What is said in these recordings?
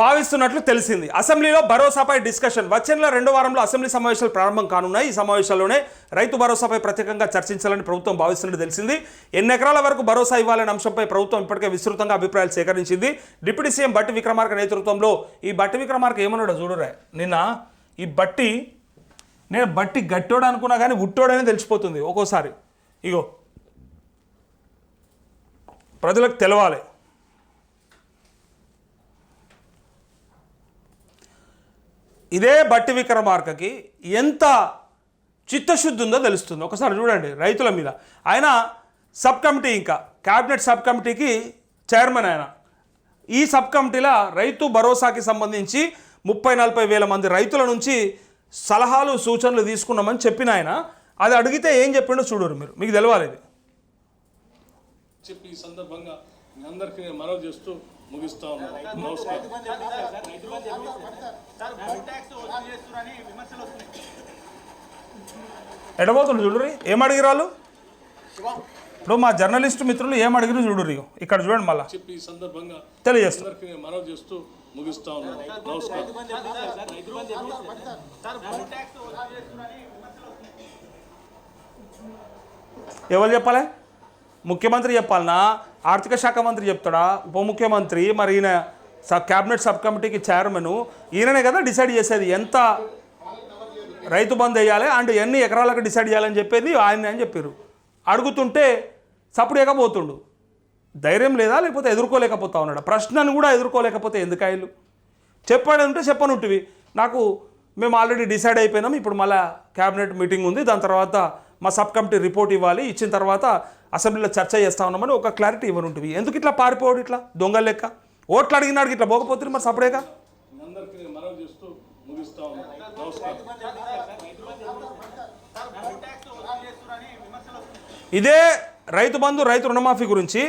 భావిస్తున్నట్లు తెలిసింది. అసెంబ్లీలో భరోసాపై డిస్కషన్. వచ్చే నెల రెండో వారంలో అసెంబ్లీ సమావేశాలు ప్రారంభం కానున్నాయి. ఈ సమావేశాల్లోనే రైతు భరోసాపై ప్రత్యేకంగా చర్చించాలని ప్రభుత్వం భావిస్తున్నట్టు తెలిసింది. ఎన్ని ఎకరాల వరకు భరోసా ఇవ్వాలనే అంశంపై ప్రభుత్వం ఇప్పటికే విస్తృతంగా అభిప్రాయాలు సేకరించింది. డిప్యూటీ సీఎం బట్టి విక్రమార్క నేతృత్వంలో ఈ బట్టి విక్రమార్క ఏమన్నాడు చూడరా. నిన్న ఈ బట్టి నేను బట్టి గట్టోడు అనుకున్నా కానీ ఉట్టోడని తెలిసిపోతుంది. ఒక్కోసారి ఇగో ప్రజలకు తెలవాలి. ఇదే బట్టి విక్రమార్కకి ఎంత చిత్తశుద్ధి ఉందో తెలుస్తుంది. ఒకసారి చూడండి రైతుల మీద. ఆయన సబ్ కమిటీ ఇంకా క్యాబినెట్ సబ్ కమిటీకి చైర్మన్ ఆయన. ఈ సబ్ కమిటీలో రైతు భరోసాకి సంబంధించి ముప్పై నలభై వేల మంది రైతుల నుంచి సలహాలు సూచనలు తీసుకున్నామని చెప్పిన ఆయన. అది అడిగితే ఏం చెప్పిండో చూడరు మీరు. మీకు తెలవాలి ఇది. చెప్పి ఈ సందర్భంగా అందరికీ మనవి చేస్తూ ముగిస్తా. ఉన్నాను నమస్కారం. ఎడబోతుండ్రు చూడురి ఏం అడిగిరు వాళ్ళు ఇప్పుడు మా జర్నలిస్ట్ మిత్రులు ఏం అడిగిరు చూడురి ఇక్కడ చూడండి మళ్ళా. చెప్పి ఈ సందర్భంగా తెలియజేస్తారు మనవి చేస్తూ ముగిస్తా ఉన్నాను నమస్కారం. ఎవరు చెప్పాలి? ముఖ్యమంత్రి చెప్పాలనా? ఆర్థిక శాఖ మంత్రి చెప్తాడా? ఉప ముఖ్యమంత్రి మరి ఈయన సబ్ క్యాబినెట్ సబ్ కమిటీకి చైర్మన్. ఈయననే కదా డిసైడ్ చేసేది ఎంత రైతు బంద్ వేయాలి అండ్ ఎన్ని ఎకరాలకు డిసైడ్ చేయాలని చెప్పేది ఆయన అని చెప్పారు. అడుగుతుంటే సప్పుడు ధైర్యం లేదా లేకపోతే ఎదుర్కోలేకపోతా ఉన్నాడు? ప్రశ్నను కూడా ఎదుర్కోలేకపోతే ఎందుకు చెప్పాడంటే చెప్పాడు ఉంటే చెప్పనుంటివి. నాకు మేము ఆల్రెడీ డిసైడ్ అయిపోయినాం ఇప్పుడు మళ్ళీ క్యాబినెట్ మీటింగ్ ఉంది దాని తర్వాత మా సబ్ కమిటీ రిపోర్ట్ ఇవ్వాలి ఇచ్చిన తర్వాత అసెంబ్లీలో చర్చ చేస్తా ఉన్నామని ఒక క్లారిటీ ఇవ్వనుంటివి. ఎందుకు ఇట్లా పారిపోవడు ఇట్లా? దొంగ లెక్క. ఓట్లు అడిగినాడు ఇట్లా పోకపోతుంది మరి సపరేగా? నమస్కారం. ఇదే రైతు బంధు రైతు రుణమాఫీ గురించి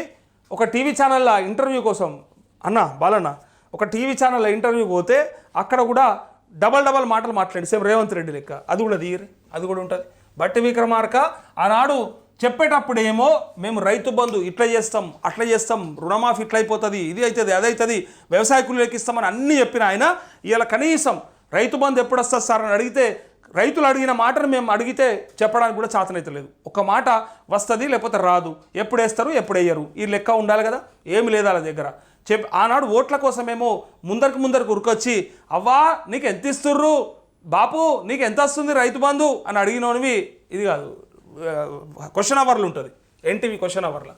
ఒక టీవీ ఛానల్లో ఇంటర్వ్యూ కోసం అన్న బాలన్న ఒక టీవీ ఛానల్లో ఇంటర్వ్యూ పోతే అక్కడ కూడా డబల్ డబల్ మాటలు మాట్లాడి సేమ్ రేవంత్ రెడ్డి లెక్క. అది కూడా తీయరు అది కూడా ఉంటుంది. బట్టి విక్రమార్క ఆనాడు చెప్పేటప్పుడు ఏమో మేము రైతు బంధు ఇట్లా చేస్తాం అట్లా చేస్తాం రుణమాఫీ ఇట్లా అయిపోతుంది ఇది అవుతుంది అది అవుతుంది వ్యవసాయ కూలీలకు ఇస్తామని అన్నీ చెప్పిన ఆయన ఇలా కనీసం రైతు బంధు ఎప్పుడు వస్తుంది సార్ అని అడిగితే రైతులు అడిగిన మాటను మేము అడిగితే చెప్పడానికి కూడా చాతనైతే లేదు. ఒక మాట వస్తుంది లేకపోతే రాదు. ఎప్పుడు వేస్తారు ఎప్పుడు వేయరు. ఈ లెక్క ఉండాలి కదా ఏమి లేదు వాళ్ళ దగ్గర. చెప్ ఆనాడు ఓట్ల కోసమేమో ముందరికి ముందరికి ఉరికొచ్చి అవ్వా నీకు ఎంత ఇస్తుర్రు? బాపు నీకు ఎంత వస్తుంది రైతు బంధు? అని అడిగినోనివి ఇది కాదు క్వశ్చన్ అవర్లు ఉంటుంది. ఎన్టీవీ క్వశ్చన్ అవర్లో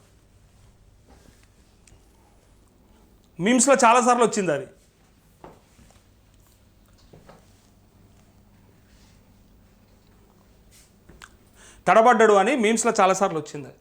మీమ్స్లో చాలాసార్లు వచ్చింది అది. తడబడ్డాడు అని మీమ్స్లో చాలాసార్లు వచ్చింది అది.